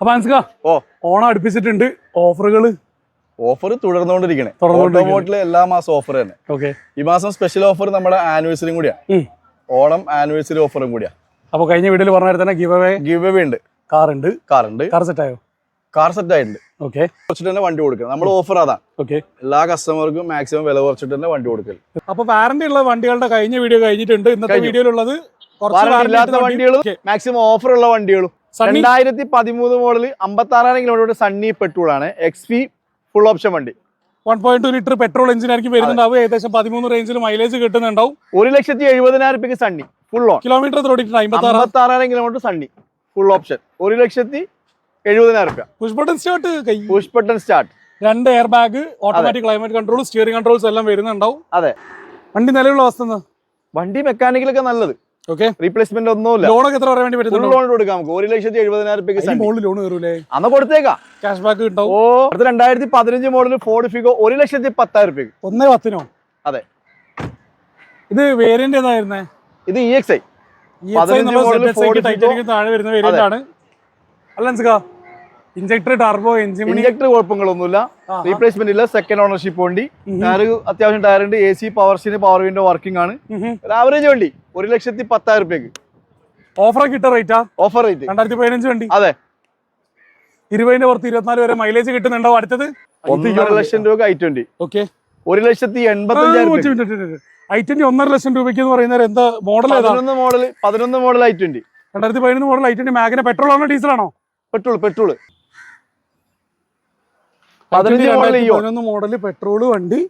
അപ്പൊ അൻസ്ക ഓ. ഓണം അടുപ്പിച്ചിട്ടുണ്ട്. ഓഫറുകൾ ഓഫർ തുടർന്നുകൊണ്ടിരിക്കണേ. ഓട്ടോമോട്ടിൽ എല്ലാ മാസം ഓഫർ തന്നെ. ഓക്കെ. ഈ മാസം സ്പെഷ്യൽ ഓഫർ നമ്മുടെ ആനിവേഴ്സറിയും കൂടിയാ. ഓണം ആനിവേഴ്സറി ഓഫറും കൂടിയാ. അപ്പൊ കഴിഞ്ഞ വീട്ടിൽ പറഞ്ഞ തന്നെ ഗിവ് അവേ ഗിവ് അവേ ഉണ്ട്. കാർ ഉണ്ട് കാർ ഉണ്ട് കാർ സെറ്റ് ആയോ? കാർ സെറ്റ് ആയിട്ടുണ്ട്. ഓക്കെ. കുറച്ചിട്ട് തന്നെ വണ്ടി കൊടുക്കണം നമ്മൾ ഓഫർ അതാണ് ഓക്കെ. എല്ലാ കസ്റ്റമർക്കും മാക്സിമം വില കുറച്ചിട്ട് തന്നെ വണ്ടി കൊടുക്കൽ അപ്പൊ വാറന്റി ഉള്ള വണ്ടികളുടെ കഴിഞ്ഞ വീഡിയോ കഴിഞ്ഞിട്ടുണ്ട്. ഇന്നത്തെ. വീഡിയോയിലുള്ളത് ഇല്ലാത്ത വണ്ടികളും മാക്സിമം ഓഫർ ഉള്ള വണ്ടികളും. രണ്ടായിരത്തി പതിമൂന്ന് മോഡൽ അമ്പത്തി ആറായിരം കിലോമീറ്റർ സണ്ണി പെട്രോൾ ആണ് എക്സ് പി ഫുൾ ഓപ്ഷൻ വണ്ടി. One point two litre petrol engine ആയിരിക്കും വരുന്നുണ്ടാവും ഏകദേശം പതിമൂന്ന് റേഞ്ചിൽ മൈലേജ് കിട്ടുന്നുണ്ടാവും. ഒരു ലക്ഷത്തി എഴുപതിനായിരം രൂപയ്ക്ക് സണ്ണി ഫുൾ ഓൺ കിലോമീറ്റർ അമ്പത്തി ആറായിരം കിലോമീറ്റർ സണ്ണി ഫുൾ ഓപ്ഷൻ ഒരു ലക്ഷത്തി എഴുപതിനായിരം രൂപ push button start push button start രണ്ട് air bag automatic climate control steering controls എല്ലാം വരുന്നുണ്ടാവും. അതെ. വണ്ടി നിലവിലുള്ള അവസ്ഥ വണ്ടി മെക്കാനിക്കലൊക്കെ നല്ലത്. ഓക്കെ റീപ്ലേസ്മെന്റ് ഒന്നുമില്ല. ലോണൊക്കെ എത്ര പറയാൻ വേണ്ടി ഫുൾ ലോൺ കൊടുക്കാം നമുക്ക്. ഒരു ലക്ഷത്തി എഴുപതിനായിരം രൂപയ്ക്ക് സണ്ണി ലോൺ കയറൂലേ അന്ന് കൊടുത്തേക്കാം. ക്യാഷ് ബാക്ക് ഉണ്ടാവും. ഓ. അടുത്ത രണ്ടായിരത്തി പതിനഞ്ച് മോഡൽ ഫോർഡ് ഫിഗോ ഒരു ലക്ഷത്തി പത്തായിരം രൂപയ്ക്ക് ഒന്നേ പത്തിനോ? അതെ. ഇത് വേരിയന്റ് ഏതായിരുന്നേ? ഇത് ഇ എക്സ് ഐ പതിനഞ്ച് മോഡൽ Ford Figo. താഴെ വരുന്ന വേരിയന്റ് ആണ്. അല്ല ഇഞ്ചക്ടർ ടർബോ എഞ്ചിൻ ഇഞ്ചക്ടർ കുഴപ്പങ്ങളൊന്നുമില്ല. റീപ്ലേസ്മെന്റ് ഇല്ല സെക്കൻഡ് ഓണർഷിപ്പ് വണ്ടി. ടയർ അത്യാവശ്യം ടയർ ഉണ്ട്. എ സി പവർ സീന് പവർ വിൻഡോ വർക്കിംഗ് ആണ്. ആവറേജ് വണ്ടി. ഒരു ലക്ഷത്തി പത്തായിരം രൂപയ്ക്ക് ഓഫർ കിട്ട റേറ്റാ ഓഫർ റേറ്റ് രണ്ടായിരത്തി പതിനഞ്ച് വണ്ടി? അതെ. ഇരുപതിന്റെ പുറത്ത് ഇരുപത്തിനാല് വരെ മൈലേജ് കിട്ടുന്നുണ്ടോ അടുത്തത്? ഒന്നര ലക്ഷം രൂപ ഐ ട്വന്റി ഓക്കെ ഒരു ലക്ഷത്തി എൺപത്തി ഐ ട്വന്റി ഒന്നര ലക്ഷം രൂപയ്ക്ക് എന്ന് പറയുന്നത് എന്താ മോഡൽ പതിനൊന്ന് മോഡൽ പതിനൊന്ന് മോഡൽ ഐ ട്വന്റി രണ്ടായിരത്തി പതിനൊന്ന് model I twenty Magna petrol ആണോ ഡീസൽ ആണോ? പെട്രോൾ പെട്രോൾ പതിനൊന്ന് മോഡൽ പെട്രോൾ വണ്ടി.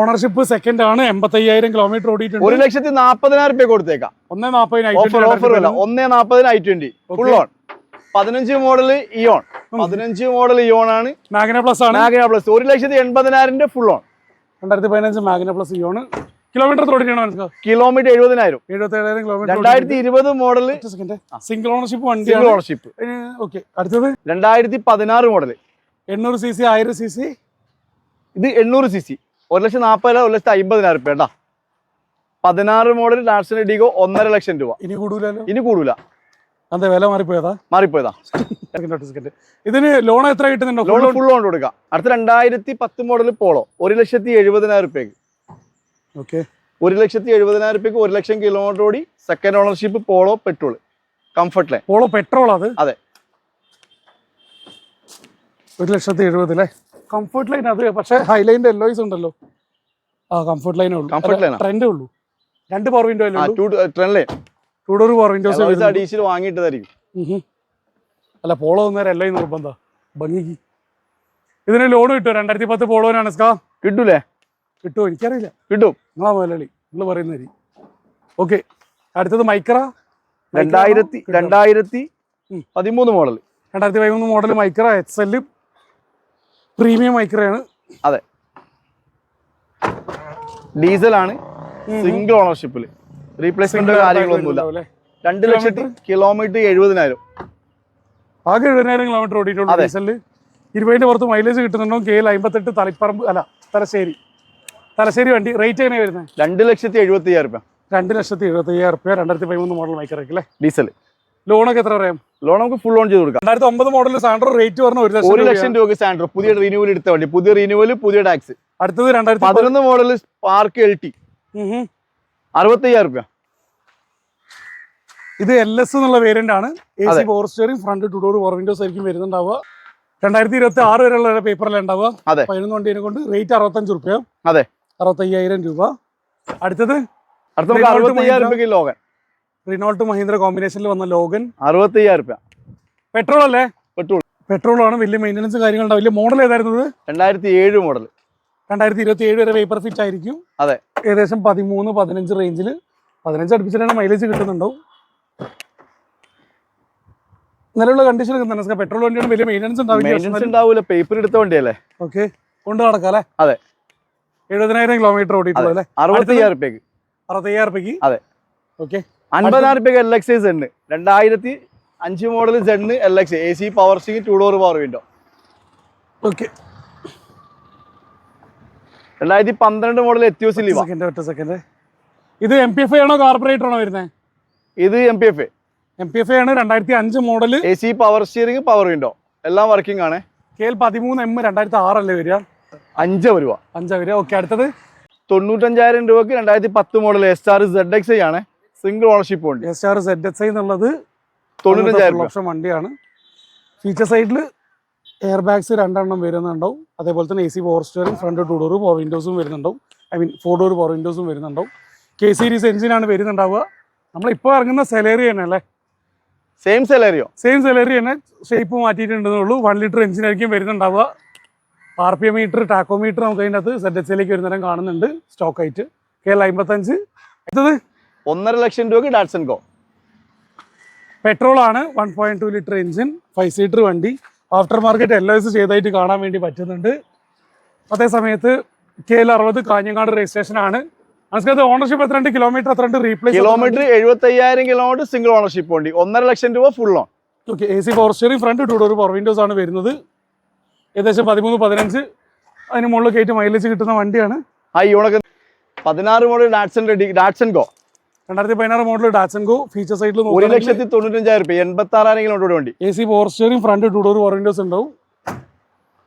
ഓണർഷിപ്പ് സെക്കൻഡ് ആണ്. എൺപത്തി അയ്യായിരം കിലോമീറ്റർ ഓടിയിട്ടുണ്ട്. ഒരു ലക്ഷത്തി നാപ്പതിനായിരം രൂപ കൊടുത്തേക്കാം. ഒന്നേ നാപ്പതിനായിരം ഒന്നേ നാപ്പതിന് ഐ ട്വന്റി ഫുൾ ഓൺ പതിനഞ്ച് മോഡൽ ഇയോൺ പതിനഞ്ച് മോഡൽ ഇയോൺ ആണ്. മാഗ്ന പ്ലസ് ആണ്. മാഗ്ന പ്ലസ് ഒരു ലക്ഷത്തി എൺപതിനായിരം ഫുൾ ഓൺ രണ്ടായിരത്തി പതിനഞ്ച് മാഗ്ന പ്ലസ് ഇയോൺ കിലോമീറ്റർ ഓടിക്കണം കിലോമീറ്റർ എഴുപതിനായിരം. എഴുപത്തി ഏഴായിരം കിലോമീറ്റർ രണ്ടായിരത്തി ഇരുപത് model second single ownership single ownership okay അടുത്തത്? രണ്ടായിരത്തി പതിനാറ് മോഡൽ എണ്ണൂറ് സി സി ആയിരം സി സി ഇത് എണ്ണൂറ് സി സി ഒരു ലക്ഷം നാൽപ്പതിനായിരം ഒരു ലക്ഷത്തി അമ്പതിനായിരം രൂപ കേട്ടാ പതിനാറ് മോഡൽ ലാൻസർ ഡിഗോ ഒന്നര ലക്ഷം രൂപ. ഇനി കൂടൂലല്ലോ? ഇനി കൂടൂല. അതെ വില മാറിപ്പോയതാ? മാറിപ്പോയതാ. ഇതിന് ലോൺ എത്ര കിട്ടുന്നുണ്ടോ? ലോൺ ഫുൾ ലോൺ കൊടുക്കാം. അടുത്ത രണ്ടായിരത്തി പത്ത് മോഡൽ പോളോ ഒരു ലക്ഷത്തി എഴുപതിനായിരം രൂപയ്ക്ക് ഓക്കെ ഒരു ലക്ഷത്തി എഴുപതിനായിരം രൂപയ്ക്ക് ഒരു ലക്ഷം കിലോമീറ്റർ ഓടി സെക്കൻഡ് ഓണർഷിപ്പ് പോളോ പെട്രോൾ കംഫർട്ടിലെ പോളോ പെട്രോൾ അത്? അതെ. ഒരു ലക്ഷത്തി എഴുപത് അല്ലേ കംഫർട്ട് ലൈൻ അത് പക്ഷേ ഹൈലൈന്റെ എല്ലോയ്സ് ഉണ്ടല്ലോ. ആ കംഫർട്ട് ലൈനേ ഉള്ളൂ. കംഫർട്ട് line ട്രെൻഡേ ഉള്ളൂ. രണ്ട് പവർ വിൻഡോ അല്ലേ ഉള്ളൂ? Two door power windows additional വാങ്ങിയിട്ടതായിരിക്കും. അല്ല പോളോ ഒന്നേരം എല്ലോ നിർബന്ധ. ഭംഗിക്ക് ഇതിന് ലോൺ കിട്ടുമോ? രണ്ടായിരത്തി പത്ത് പോളോനാണ് സ്കാ കിട്ടൂലേ? കിട്ടുമോ? എനിക്കറിയില്ല. കിട്ടും. നിങ്ങളാ മുതലാളി. നിങ്ങൾ പറയുന്ന രീതി. ഓക്കെ അടുത്തത് മൈക്ര രണ്ടായിരത്തി രണ്ടായിരത്തി ഉം. പതിമൂന്ന് മോഡൽ രണ്ടായിരത്തി പതിമൂന്ന് model Micra X L premium മൈക്രയാണ് അതെ. ഡീസൽ ആണ് സിംഗിൾ ഓണർഷിപ്പിൽ. റീപ്ലേസ്മെന്റ് കാര്യങ്ങളൊന്നുമില്ല. രണ്ട് ലക്ഷത്തി കിലോമീറ്റർ? എഴുപതിനായിരം. ആകെ എഴുപതിനായിരം കിലോമീറ്റർ ഓടിയിട്ടുള്ളൂ അതെ. ഡീസലിൽ ഇരുപതിന്റെ പുറത്ത് മൈലേജ് കിട്ടുന്നുണ്ടോ? കെ എൽ അമ്പത്തെട്ട് തളിപ്പറമ്പ് അല്ല തലശ്ശേരി. തലശ്ശേരി വണ്ടി റേറ്റ് എങ്ങനെ വരുന്നത്? രണ്ട് ലക്ഷത്തി എഴുപത്തി അയ്യായിരം രൂപ രണ്ട് ലക്ഷത്തി എഴുപത്തി അയ്യായിരം രൂപ രണ്ടായിരത്തി പതിമൂന്ന് മോഡൽ മൈക്കറേക്ക് അല്ലേ? ഡീസൽ ലോണൊക്കെ എത്ര പറയാം? ലോൺ നമുക്ക് ഫുൾ ഓൺ ചെയ്ത് കൊടുക്കാം. രണ്ടായിരത്തി ഒമ്പത് മോഡൽ സാൻഡ്രോ റേറ്റ് പറഞ്ഞ ഒരു ലക്ഷം ഒരു ലക്ഷം രൂപ സാൻഡ്രോ പുതിയ റിന്യൂവൽ എടുത്ത വണ്ടി പുതിയ റിന്യൂവൽ പുതിയ ടാക്സ് അടുത്തത് രണ്ടായിരത്തി പതി- പതിനൊന്ന് മോഡൽ സ്പാർക്ക് എൽ ടി ഉം ഹും. അറുപത്തി അയ്യായിരം രൂപ ഇത് എൽ എസ് എന്നുള്ള വേരിയന്റ് ആണ്. A C four steering front two door power windows ആയിരിക്കും വരുന്നുണ്ടാവുക. രണ്ടായിരത്തി ഇരുപത്തി ആറ് വരെയുള്ള പേപ്പറിൽ ഉണ്ടാവുക? അതെ. പതിനൊന്ന് വണ്ടിയെ കൊണ്ട് റേറ്റ് അറുപത്തഞ്ച് രൂപ അതെ. അറുപത്തയ്യായിരം രൂപ. അടുത്തത്? അടുത്ത. രൂപയ്ക്ക് ലോകൻ റിനോൾട്ട് മഹീന്ദ്ര കോമ്പിനേഷനിൽ വന്ന ലോഗൻ. അറുപത്തി അയ്യായിരം രൂപ പെട്രോൾ അല്ലേ? പെട്രോൾ. പെട്രോൾ ആണ്. വലിയ മെയിന്റനൻസ് കാര്യങ്ങളുണ്ടാവും വലിയ മോഡൽ ഏതായിരുന്നത്? രണ്ടായിരത്തി ഏഴ് മോഡൽ രണ്ടായിരത്തി ഇരുപത്തി ഏഴ് വരെ പേപ്പർ ഫിറ്റ് ആയിരിക്കും. അതെ. ഏകദേശം പതിമൂന്ന് പതിനഞ്ച് റേഞ്ചിൽ പതിനഞ്ച് അടുപ്പിച്ചിട്ടാണ് മൈലേജ് കിട്ടുന്നുണ്ടാവും. നിലവിലുള്ള കണ്ടീഷൻ എന്താണ്? പെട്രോൾ വണ്ടിയാണ് വലിയ മെയിന്റനൻസ് മെയിന്റനൻസ് ഉണ്ടാവില്ല പേപ്പർ എടുത്ത വണ്ടിയല്ലേ? ഓക്കെ കൊണ്ട് നടക്കാം അല്ലേ? അതെ. എഴുപതിനായിരം കിലോമീറ്റർ ഓടിയിട്ടുള്ളത് അല്ലേ? അറുപത്തി അയ്യായിരം രൂപയ്ക്ക് അറുപത്തയ്യായിരം രൂപയ്ക്ക് അതെ. ഓക്കെ അൻപതിനായിരം രൂപയ്ക്ക് എൽ എക്സ് സെണ്ണ് രണ്ടായിരത്തി അഞ്ച് model Zen L X A C power steering two door power window okay രണ്ടായിരത്തി പന്ത്രണ്ട് മോഡൽ എത്യോസ് ലിവ സെക്കൻഡ് ഒറ്റ സെക്കൻഡ് ഇത് എം പി എഫ് ആണോ കോർപ്പറേറ്റർ ആണോ വരുന്നത് ഇത് M P F M P F ആണ്. രണ്ടായിരത്തി അഞ്ച് model A C power steering power window എല്ലാം വർക്കിംഗ് ആണ്. കെ എൽ പതിമൂന്ന് എം രണ്ടായിരത്തി ആറല്ലേ വരിക? അഞ്ച് രൂപ അഞ്ചാ വരിക. ഓക്കെ അടുത്തത്. തൊണ്ണൂറ്റഞ്ചായിരം രൂപക്ക് രണ്ടായിരത്തി പത്ത് model S R Z X I ആണ്. സിംഗിൾ ഓണർഷിപ്പ് ഉണ്ട്. S R Z S I എന്നുള്ളത് തൊണ്ണൂറ്റഞ്ചായിരം ലക്ഷം വണ്ടിയാണ്. ഫീച്ചർ സൈഡിൽ എയർ ബാഗ്സ് രണ്ടെണ്ണം വരുന്നുണ്ടാവും. അതേപോലെ തന്നെ A C power steering front two door power വിൻഡോസും വരുന്നുണ്ടാവും. I mean four door power വിൻഡോസും വരുന്നുണ്ടാവും. കെ സീരീസ് എഞ്ചിനാണ് വരുന്നുണ്ടാവുക. നമ്മളിപ്പോൾ ഇറങ്ങുന്ന സെലറി തന്നെ അല്ലേ? സെയിം സെലറിയോ സെയിം സെലറി തന്നെ. ഷേപ്പ് മാറ്റിയിട്ടുണ്ടെന്നുള്ളൂ വൺ ലിറ്റർ എഞ്ചിനായിരിക്കും വരുന്നുണ്ടാവുക R P M meter tachometer നമുക്ക് അതിന്റെ അകത്ത് സെറ്റ് എച്ച് ലേക്ക് വരുന്നേരം കാണുന്നുണ്ട്. സ്റ്റോക്കായിട്ട് കെ എൽ അമ്പത്തഞ്ച്. അടുത്തത്? ഒന്നര ലക്ഷം രൂപയ്ക്ക് ഡാറ്റ്സൺ ഗോ പെട്രോൾ ആണ് one point two litre engine five seater വണ്ടി. ആഫ്റ്റർ മാർക്കറ്റ് എൽ എസ് ചെയ്തായിട്ട് കാണാൻ വേണ്ടി പറ്റുന്നുണ്ട്. അതേസമയത്ത് കെ എൽ അറുപത് കാഞ്ഞങ്ങാട് രജിസ്ട്രേഷൻ ആണ്. മനസ്സിലത് ഓണർഷിപ്പ് എത്രണ്ട് കിലോമീറ്റർ എത്രണ്ട് റീപ്ലേസ് കിലോമീറ്റർ എഴുപത്തി അയ്യായിരം കിലോമീറ്റർ സിംഗിൾ ഓണർഷിപ്പ് ഉണ്ട് ഒന്നര ലക്ഷം രൂപ full on okay A C power steering front two door power windows ആണ് വരുന്നത്. ഏകദേശം പതിമൂന്ന് പതിനഞ്ച്. അതിന് മുകളിൽ കയറ്റി മൈലേജ് കിട്ടുന്ന വണ്ടിയാണ്. ആ യൂണൊക്കെ പതിനാറ് model Datsun Redi Datsun Go രണ്ടായിരത്തി പതിനാറ് മോഡൽ ഡാച്ചൻകോ ഫീച്ചർ സൈഡിൽ ഒരു ലക്ഷത്തി തൊണ്ണൂറ്റഞ്ചായിരം രൂപ എൺപത്തി ആറായിരം കിലോമീറ്റർ വണ്ടി. A C steering front two door windows ഉണ്ടാവും.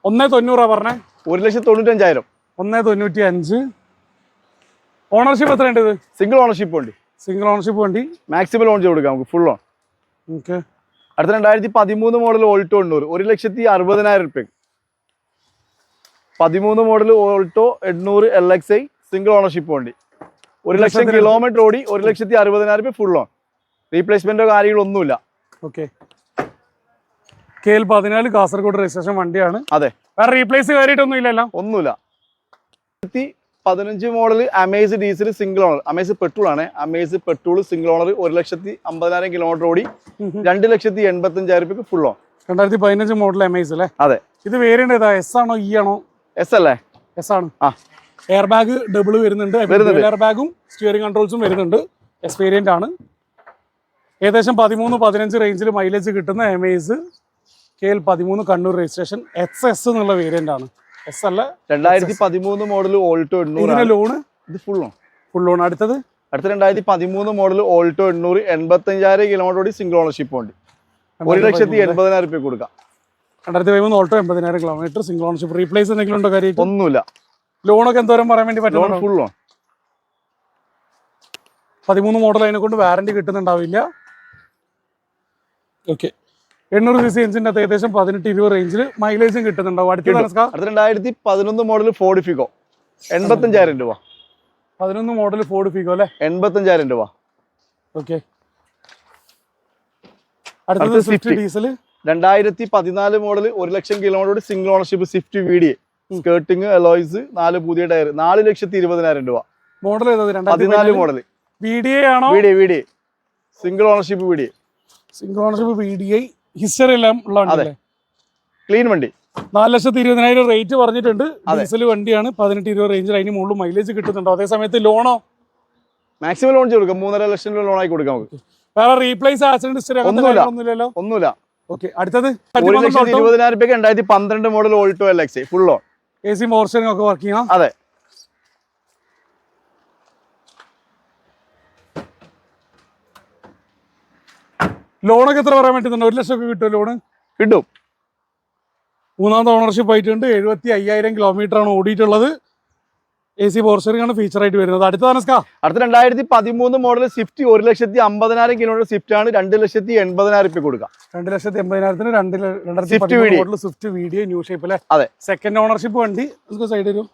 ഒന്നേ തൊണ്ണൂറാ പറഞ്ഞേ. ഒരു ലക്ഷത്തി തൊണ്ണൂറ്റഞ്ചായിരം. ഒന്നേ തൊണ്ണൂറ്റി അഞ്ച് ഓണർഷിപ്പ് എത്രയുണ്ട് ഇത്? സിംഗിൾ ഓണർഷിപ്പ് വേണ്ടി സിംഗിൾ ഓണർഷിപ്പ് വണ്ടി. മാക്സിമം ലോൺ ചെയ്ത് കൊടുക്കാം നമുക്ക് ഫുൾ ഓൺ ഓക്കെ അടുത്ത രണ്ടായിരത്തി പതിമൂന്ന് മോഡൽ ഓൾട്ടോ എണ്ണൂറ് ഒരു ലക്ഷത്തി അറുപതിനായിരം രൂപ പതിമൂന്ന് മോഡൽ ഓൾട്ടോ എണ്ണൂറ് L X I single ownership വണ്ടി. ഒരു ലക്ഷം കിലോമീറ്റർ ഓടി ഒരു ലക്ഷത്തി അറുപതിനായിരം രൂപ ഫുൾ ഓൺ റീപ്ലേസ്മെന്റോ കാര്യങ്ങളൊന്നുമില്ല ഓക്കെ കെ എൽ പതിനാല് കാസർഗോഡ് രജിസ്ട്രേഷൻ വണ്ടിയാണ്. അതെ. വേറെ റീപ്ലേസ് കാര്യമായിട്ടൊന്നും ഇല്ലല്ലോ? ഒന്നുമില്ല. പതിനഞ്ച് model Amaze diesel single owner Amaze petrol ആണ്. അമേസ് പെട്രോൾ സിംഗിൾ ഓണർ ഒരു ലക്ഷത്തി അമ്പതിനായിരം കിലോമീറ്റർ ഓടി രണ്ട് ലക്ഷത്തി എൺപത്തി അഞ്ചായിരം രൂപ ഫുൾ ഓൺ രണ്ടായിരത്തി പതിനഞ്ച് മോഡൽ അമേസ് അല്ലേ? അതെ. ഇത് വേരിയന്റ് ഏതാ? എസ് ആണോ ഇ ആണോ? എസ് അല്ലേ? എസ് ആണ്. ആ. എയർ ബാഗ് ഡബിൾ വരുന്നുണ്ട്. എയർ ബാഗും സ്റ്റിയറിംഗ് കൺട്രോൾസും വരുന്നുണ്ട്. എക്സ്പീരിയന്റ് ആണ്. ഏകദേശം പതിമൂന്ന് പതിനഞ്ച് റേഞ്ചിൽ മൈലേജ് കിട്ടുന്ന എം ഐസ് കെ എൽ പതിമൂന്ന് കണ്ണൂർ രജിസ്ട്രേഷൻ എക്സ് എസ് എന്നുള്ള വേരിയന്റ് ആണ്. എസ് അല്ല രണ്ടായിരത്തി പതിമൂന്ന് മോഡൽ ഓൾട്ടോ എണ്ണൂറ് ലോണ് ഇത് ഫുൾ ലോൺ ഫുൾ ലോൺ അടുത്തത്? അടുത്ത രണ്ടായിരത്തി പതിമൂന്ന് മോഡൽ ഓൾട്ടോ എണ്ണൂറ് എൺപത്തഞ്ചായിരം കിലോമീറ്റർ ഓടി സിംഗിൾ ഓണർഷിപ്പ് ഉണ്ട്. ഒരു ലക്ഷത്തി എൺപതിനായിരം രൂപ കൊടുക്കാം. രണ്ടായിരത്തി പതിമൂന്ന് ഓൾട്ടോ എൺപതിനായിരം കിലോമീറ്റർ സിംഗിൾ ഓണർഷിപ്പ് റീപ്ലേസ് എന്തെങ്കിലും ഉണ്ടോ കാര്യം ഒന്നുമില്ല. ലോണൊക്കെ എന്തോരം പറയാൻ വേണ്ടി പറ്റും ഫുൾ ലോൺ പതിമൂന്ന് മോഡൽ അതിനെ കൊണ്ട് വാറണ്ടി കിട്ടുന്നുണ്ടാവില്ല. ഓക്കെ എണ്ണൂറ് സി സി എഞ്ചിന്റെ അത് ഏകദേശം പതിനെട്ട് ഇരുപത് റേഞ്ചിൽ മൈലേജും കിട്ടുന്നുണ്ടാവും. അടുത്ത രണ്ടായിരത്തി പതിനൊന്ന് മോഡൽ ഫോർഡ് ഫിഗോ എൺപത്തഞ്ചായിരം രൂപ. പതിനൊന്ന് മോഡൽ ഫോർഡ് ഫിഗോ അല്ലേ? എൺപത്തഞ്ചായിരം രൂപ. ഓക്കെ അടുത്തത് സ്വിഫ്റ്റ്. ഡീസൽ രണ്ടായിരത്തി പതിനാല് മോഡൽ ഒരു lakh kilometre single ownership Swift V D skirting alloys നാല് പുതിയ ടയർ നാല് ലക്ഷത്തി ഇരുപതിനായിരം രൂപ. മോഡൽ പതിനാല് മോഡൽ ആണോ? Single ownership V D single ownership V D I history എല്ലാം ഉള്ള ക്ലീൻ വണ്ടി. നാല് ലക്ഷത്തി ഇരുപതിനായിരം റേറ്റ് പറഞ്ഞിട്ടുണ്ട്. ഡീസൽ വണ്ടിയാണ്. പതിനെട്ട് ഇരുപത് റേഞ്ചിൽ അതിന് മുകളിൽ മൈലേജ് കിട്ടുന്നുണ്ടോ. അതേ സമയത്ത് ലോണോ മാക്സിമം ലോൺ ചെയ്ത് കൊടുക്കാം. മൂന്നര ലക്ഷം രൂപ ലോൺ ആയി കൊടുക്കാം നമുക്ക്. വേറെ റീപ്ലേസ് ആക്സിഡന്റ് ഹിസ്റ്ററി അങ്ങനത്തെ ഒന്നുമില്ല. ഓക്കെ അടുത്തത്? ഇരുപതിനായിരം രൂപയ്ക്ക് രണ്ടായിരത്തി പന്ത്രണ്ട് model Alto L X full loan A C മോർച്ചറിംഗ് ഒക്കെ വർക്ക് ചെയ്യാം അതെ. ലോണൊക്കെ എത്ര പറയാൻ പറ്റുന്നുണ്ട്? ഒരു ലക്ഷം ഒക്കെ കിട്ടുമോ ലോണ്? കിട്ടും. മൂന്നാമത്തെ ഓണർഷിപ്പ് ആയിട്ടുണ്ട്. എഴുപത്തി അയ്യായിരം കിലോമീറ്റർ ആണ് ഓടിയിട്ടുള്ളത്. എ സി ആണ് ഫീച്ചർ ആയിട്ട് വരുന്നത്. അടുത്ത അടുത്ത രണ്ടായിരത്തി പതിമൂന്ന് മോഡൽ സ്വിഫ്റ്റ് ഒരു ലക്ഷത്തി അമ്പതിനായിരം കിലോമീറ്റർ സ്വിഫ്റ്റ് ആണ് രണ്ട് ലക്ഷത്തി എൺപതിനായിരം രൂപ കൊടുക്കുക. രണ്ട് ലക്ഷത്തി എൺപതിനായിരത്തിന് രണ്ട് രണ്ടായിരത്തി model Swift video. New shape അല്ലേ? അതെ. സെക്കൻഡ് ഓണർഷിപ്പ് വണ്ടി സൈഡ് വരും.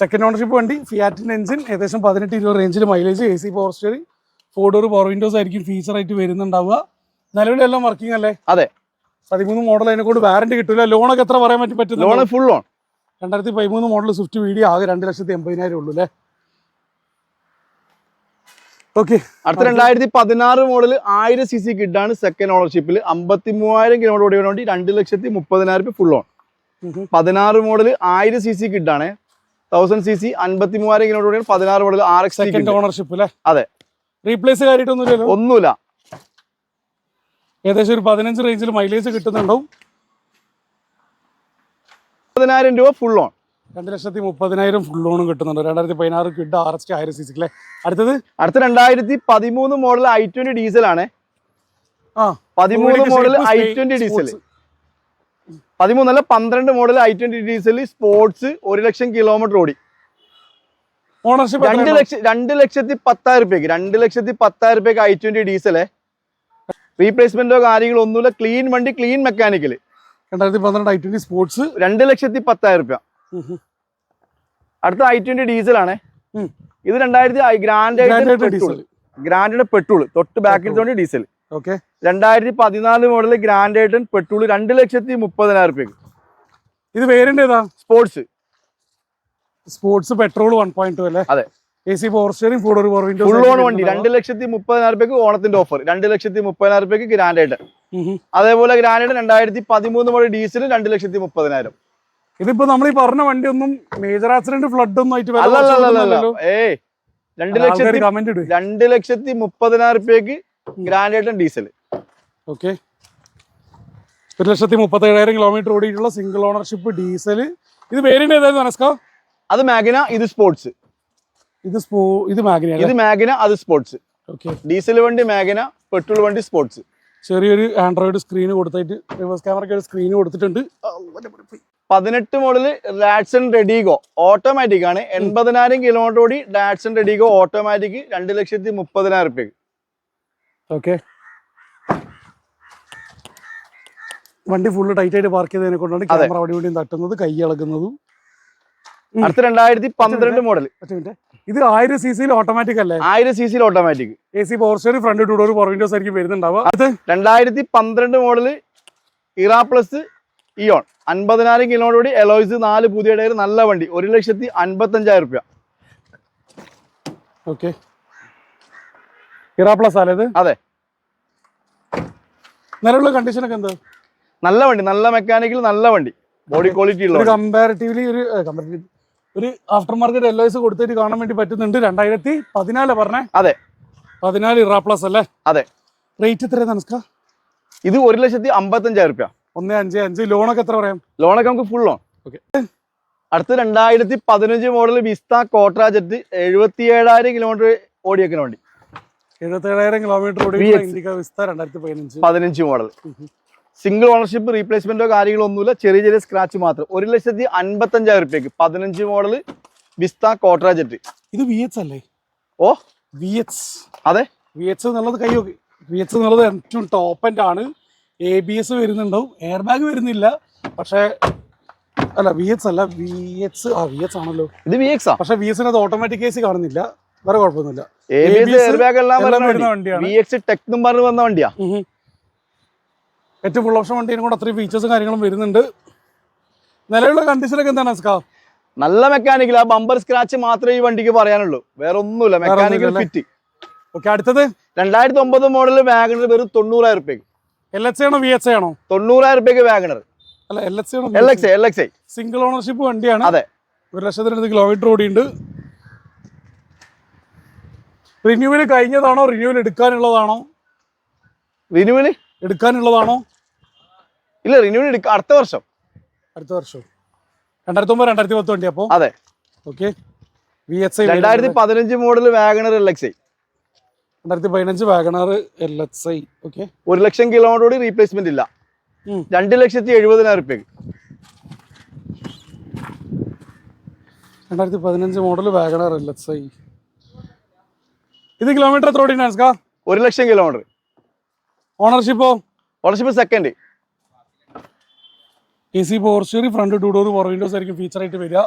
സെക്കൻഡ് ഓണർഷിപ്പ് വണ്ടി ഫിയാറ്റിന്റെ എഞ്ചിൻ ഏകദേശം പതിനെട്ട് ഇരുപത് റേഞ്ചിൽ mileage A C power steering four door power windows ആയിരിക്കും ഫീച്ചർ ആയിട്ട് വരുന്നുണ്ടാവുക. നിലവിലെല്ലാം വർക്കിംഗ് അല്ലേ? അതെ. പതിമൂന്ന് മോഡൽ അതിനെ കൊണ്ട് വാറണ്ടി കിട്ടില്ല ലോണൊക്കെ എത്ര പറയാൻ പറ്റും ലോൺ ഫുൾ ലോൺ രണ്ടായിരത്തി പതിമൂന്ന് മോഡൽ സ്വിഫ്റ്റ് വീഡിയ ആകെ രണ്ട് ലക്ഷത്തി എൺപതിനായിരം ഉള്ളൂ അല്ലേ? ഓക്കെ അടുത്ത രണ്ടായിരത്തി പതിനാറ് മോഡൽ ആയിരം സി സി കിഡാണ് സെക്കൻഡ് ഓണർഷിപ്പിൽ അമ്പത്തി മൂവായിരം കിലോമീറ്റർ ഓടിയ വേണ്ടി രണ്ട് ലക്ഷത്തി മുപ്പതിനായിരം രൂപ ഫുൾ ഓൺ പതിനാറ് മോഡൽ ആയിരം സി സി കിഡാണ് തൗസൻഡ് സി സി അൻപത്തി മൂവായിരം കിലോമീറ്റർ ഓടിയ പതിനാറ് model R X second ownership അല്ലേ അതെ. റീപ്ലേസ് കാര്യമായിട്ടൊന്നുമില്ല ഒന്നുമില്ല. ഏകദേശം ഒരു പതിനഞ്ച് റേഞ്ചിൽ മൈലേജ് കിട്ടുന്നുണ്ടാവും. പതിനായിരം രൂപ ഫുൾ ലോൺ രണ്ട് ലക്ഷത്തി മുപ്പതിനായിരം ഫുൾ ലോണും കിട്ടുന്നുണ്ട്. രണ്ടായിരത്തി പതിനാറ് കിഡ് ആർ എസ് ടി ആയിരം സി സിക്ക് അടുത്തത്? അടുത്ത രണ്ടായിരത്തി പതിമൂന്ന് മോഡൽ ഐ ട്വന്റി ഡീസൽ ആണ്. പതിമൂന്ന് മോഡൽ ഐ ട്വന്റി ഡീസൽ. പതിമൂന്നല്ല പന്ത്രണ്ട് model I twenty diesel sports ഒരു ലക്ഷം കിലോമീറ്റർ ഓടി. ഓണർഷിപ്പ് രണ്ട് ലക്ഷം രണ്ട് ലക്ഷത്തി പത്തായിരം രൂപയ്ക്ക് രണ്ട് ലക്ഷത്തി പത്തായിരം റുപ്യക്ക് ഐ ട്വന്റി ഡീസലേ റീപ്ലേസ്മെന്റോ കാര്യങ്ങളോ ഒന്നുമില്ല. ക്ലീൻ വണ്ടി ക്ലീൻ മെക്കാനിക്കൽ രണ്ടായിരത്തി പന്ത്രണ്ട് ഐ ട്വന്റി സ്പോർട്സ് രണ്ട് ലക്ഷത്തി പത്തായിരം രൂപ അടുത്ത ഐ ട്വന്റി ഡീസലാണ്. ഇത് രണ്ടായിരത്തി ഗ്രാൻഡ് diesel. ഗ്രാൻഡിന്റെ പെട്രോൾ തൊട്ട് ബാക്കിൽ തോണ്ടി ഡീസൽ ഓക്കെ രണ്ടായിരത്തി പതിനാല് മോഡൽ ഗ്രാൻഡ് ആയിട്ട് പെട്രോൾ രണ്ട് ലക്ഷത്തി മുപ്പതിനായിരം രൂപയ്ക്ക് ഇത് വേരിയന്റ് ഏതാ? Sports sports petrol one point two അല്ലേ? അതെ. A C power steering four ഒരു വിൻഡോ ഫുൾ ഓൺ വണ്ടി. രണ്ട് ലക്ഷത്തി മുപ്പതിനായിരം രൂപയ്ക്ക് ഓണത്തിന്റെ ഓഫർ രണ്ട് ലക്ഷത്തി മുപ്പതിനായിരം രൂപയ്ക്ക് ഗ്രാൻഡ് ആയിട്ട് അതേപോലെ ഗ്രാൻഡ് രണ്ടായിരത്തി പതിമൂന്ന് മണി ഡീസൽ രണ്ട് ലക്ഷത്തി മുപ്പതിനായിരം. ഇതിപ്പോ നമ്മൾ ഈ പറഞ്ഞ വണ്ടി ഒന്നും മേജർ ആക്സിഡന്റ് ഫ്ലഡ് ഒന്നും ആയിട്ട് ഏ രണ്ട് ലക്ഷത്തി കമന്റ് രണ്ട് ലക്ഷത്തി മുപ്പതിനായിരം രൂപയ്ക്ക് ഗ്രാൻഡായിട്ടും ഡീസൽ. ഓക്കെ. ഒരു ലക്ഷത്തി മുപ്പത്തി ഏഴായിരം കിലോമീറ്റർ ഓടിയിട്ടുള്ള സിംഗിൾ ഓണർഷിപ്പ് ഡീസൽ ഇത് വേരിയന്റ് ഏതായിരുന്നു അനസ്ക? അത് മാഗിന ഇത് സ്പോർട്സ് ഇത് സ്പോ ഇത് മാഗ്ന ഇത് മാഗ്ന അത് സ്പോർട്സ്. ഓക്കെ ഡീസൽ വണ്ടി മാഗ്ന പെട്രോൾ വണ്ടി സ്പോർട്സ്. ചെറിയൊരു ആൻഡ്രോയിഡ് സ്ക്രീൻ കൊടുത്തിട്ട് റിവേഴ്സ് ക്യാമറയ്ക്ക് ഒരു സ്ക്രീൻ കൊടുത്തിട്ടുണ്ട്. പതിനെട്ട് മോഡൽ ഡാറ്റ്സൺ റെഡിഗോ ഓട്ടോമാറ്റിക് ആണ്. എൺപതിനായിരം കിലോമീറ്റർ ഓടി ഡാറ്റ്സൺ റെഡിഗോ ഓട്ടോമാറ്റിക് രണ്ട് ലക്ഷത്തി മുപ്പതിനായിരം റുപ്യക്ക് ഓക്കെ വണ്ടി ഫുള്ള് ടൈറ്റ് ആയിട്ട് പാർക്ക് ചെയ്തതിനെ കൊണ്ടാണ് ക്യാമറ അവിടെ ഇവിടെയും തട്ടുന്നത് കൈ ഇളകുന്നതും. അടുത്ത രണ്ടായിരത്തി പന്ത്രണ്ട് മോഡൽ ഇത് ആയിരം സി സിയിൽ ഓട്ടോമാറ്റിക് അല്ലേ? ആയിരം സി സിയിൽ automatic A C steering front two door പുറം വിൻഡോസ് ആയിരിക്കും വരുന്നുണ്ടാവുക. അത് രണ്ടായിരത്തി പന്ത്രണ്ട് മോഡൽ ഇറ പ്ലസ് ഇയോൺ അൻപതിനായിരം കിലോമീറ്റർ കൂടി എലോയ്സ് നാല് പുതിയ ടയർ നല്ല വണ്ടി. ഒരു ലക്ഷത്തി അൻപത്തഞ്ചായിരം റുപ്യ. ഓക്കെ ഇറാ പ്ലസ് അല്ലേ ഇത്? അതെ. നിലവിലുള്ള കണ്ടീഷനൊക്കെ എന്താ? നല്ല വണ്ടി നല്ല മെക്കാനിക്കൽ നല്ല വണ്ടി. ബോഡി ക്വാളിറ്റി ഉള്ള. കമ്പാരിറ്റീവ്ലി ഒരു കമ്പാരിറ്റീവ് ഒരു ആഫ്റ്റർ മാർക്കറ്റ് എൽ എസ് കൊടുത്തിട്ട് കാണാൻ വേണ്ടി പറ്റുന്നുണ്ട്. രണ്ടായിരത്തി പതിനാല് പറഞ്ഞേ? അതെ. പതിനാല് ഇറാ പ്ലസ് അല്ലേ? അതെ. റേറ്റ് എത്ര നമസ്കാരം ഇത് ഒരു ലക്ഷത്തി അമ്പത്തഞ്ചായിരം റുപ്യ. ഒന്ന് അഞ്ച് അഞ്ച്. ലോണൊക്കെ എത്ര പറയാം? ലോണൊക്കെ നമുക്ക് ഫുൾ ലോൺ ഓക്കെ അടുത്ത രണ്ടായിരത്തി പതിനഞ്ച് മോഡൽ വിസ്ത കോട്രാ ജെറ്റ് എഴുപത്തി ഏഴായിരം കിലോമീറ്റർ ഓടിയേക്കുന്ന വണ്ടി എഴുപത്തി ഏഴായിരം കിലോമീറ്റർ ഓടി വിസ്ത രണ്ടായിരത്തി പതിനഞ്ച്. പതിനഞ്ച് മോഡൽ സിംഗിൾ ഓണർഷിപ്പ് റീപ്ലേസ്മെന്റോ കാര്യങ്ങളോ ഒന്നുമില്ല. ചെറിയ ചെറിയ സ്ക്രാച്ച് മാത്രം. ഒരു ലക്ഷത്തി അൻപത്തഞ്ചായിരം റുപ്യക്ക് പതിനഞ്ച് മോഡൽ വിസ്ത കോട്രാജെറ്റ് ഇത് വി എച്ച് അല്ലേ? ഓ? വി എച്ച് അതെ. വി എച്ച് എന്നുള്ളത് കൈ നോക്കി. വി എച്ച് എന്നുള്ളത് ഏറ്റവും ടോപ്പ് എൻഡ് ആണ്. എ ബി എസ് വരുന്നുണ്ടാവും. എയർ ബാഗ് വരുന്നില്ല. പക്ഷേ അല്ല വി എച്ച് അല്ല. വി എച്ച് ആ വി എച്ച് ആണല്ലോ. ഇത് വി എക്സാ പക്ഷെ വി എസിനത് ഓട്ടോമാറ്റിക് കേസ് കാണുന്നില്ല. വേറെ കുഴപ്പമൊന്നുമില്ല. A B S air bag എല്ലാം വരുന്ന വരുന്ന വണ്ടി വണ്ടിയാണ്. വി എക്സ് ടെക് എന്നും പറഞ്ഞ് വന്ന വണ്ടിയാ. ഏറ്റവും ഫുൾ ഓപ്ഷൻ വണ്ടിയും കൂടെ അത്രയും ഫീച്ചേഴ്സും കാര്യങ്ങളും വരുന്നുണ്ട്. നിലവിലുള്ള കണ്ടീഷനൊക്കെ എന്താണ് അസ്കാ? നല്ല മെക്കാനിക്കൽ ആ ബമ്പർ സ്ക്രാച്ച് മാത്രമേ ഈ വണ്ടിക്ക് പറയാനുള്ളൂ. വേറെ ഒന്നുമില്ല. മെക്കാനിക്കൽ ഫിറ്റ് ഓക്കെ അടുത്തത്? രണ്ടായിരത്തി ഒമ്പത് മോഡൽ വാഗണർ വെറും തൊണ്ണൂറായിരം റുപ്യക്ക് എൽ എക്സ് ആണോ വി എച്ച് ആണോ? തൊണ്ണൂറായിരം റുപ്യക്ക് വാഗണർ അല്ല എൽ എൽ ആണോ X L X I single ownership വണ്ടിയാണ്. അതെ. ഒരു ലക്ഷത്തിനടുത്ത് കിലോമീറ്റർ ഓടിയുണ്ട് റിന്യൂവൽ കഴിഞ്ഞതാണോ? റിന്യൂവൽ എടുക്കാനുള്ളതാണോ? റിന്യൂവൽ എടുക്കാനുള്ളതാണോ? ഇല്ല റിന്യൂവൽ എടുക്കാം അടുത്ത വർഷം. അടുത്ത വർഷം. രണ്ടായിരത്തി ഒമ്പത് രണ്ടായിരത്തി പത്ത് വണ്ടി അപ്പോ? അതെ. ഓക്കെ. വി എച്ച് ഐ രണ്ടായിരത്തി പതിനഞ്ച് model WagonR L X I രണ്ടായിരത്തി പതിനഞ്ച് WagonR L X I okay. ഒരു ലക്ഷം കിലോമീറ്റർ കൂടി റീപ്ലേസ്മെന്റ് ഇല്ല. രണ്ട് ലക്ഷത്തി എഴുപതിനായിരം റുപ്യക്ക് രണ്ടായിരത്തി പതിനഞ്ച് model WagonR L X I ഇത് കിലോമീറ്റർ എത്ര ഓടി ഒരു ലക്ഷം കിലോമീറ്റർ. ഓണർഷിപ്പോ ownership second A C പോർച്ചറി front two door four windows ആയിരിക്കും ഫീച്ചർ ആയിട്ട് വരിക.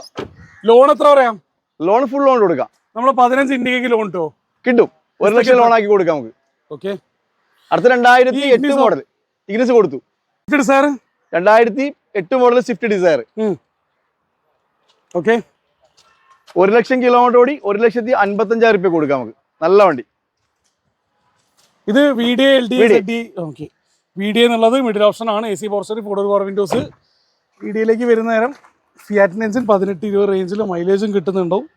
ലോൺ എത്ര പറയാം? ലോൺ ഫുൾ ലോൺ കൊടുക്കാം. നമ്മൾ പതിനഞ്ച് ഇൻഡിയക്ക് ലോൺ കിട്ടോ കിട്ടും. ഒരു ലക്ഷം ലോൺ ആക്കി കൊടുക്കാം നമുക്ക്. ഓക്കെ അടുത്ത രണ്ടായിരത്തി എട്ട്? മോഡൽ ഇഗ്നിസ് കൊടുത്തു. സാർ രണ്ടായിരത്തി എട്ട് മോഡൽ സ്വിഫ്റ്റ് ഡിസയർ ഓക്കെ ഒരു ലക്ഷം കിലോമീറ്റർ ഓടി ഒരു ലക്ഷത്തി അൻപത്തഞ്ചായിരം രൂപ കൊടുക്കാം നമുക്ക്. നല്ല വണ്ടി. ഇത് V D L D VDA. D okay V D എന്നുള്ളത് മിഡിൽ ഓപ്ഷൻ ആണ്. എ സി പോർസറി ഫോർ ഫോർ വിൻഡോസ് വി ഡിയിലേക്ക് വരുന്ന നേരം ഫിയാറ്റിൻ എഞ്ചിൻ പതിനെട്ട് ഇരുപത് റേഞ്ചിൽ മൈലേജും കിട്ടുന്നുണ്ടാവും.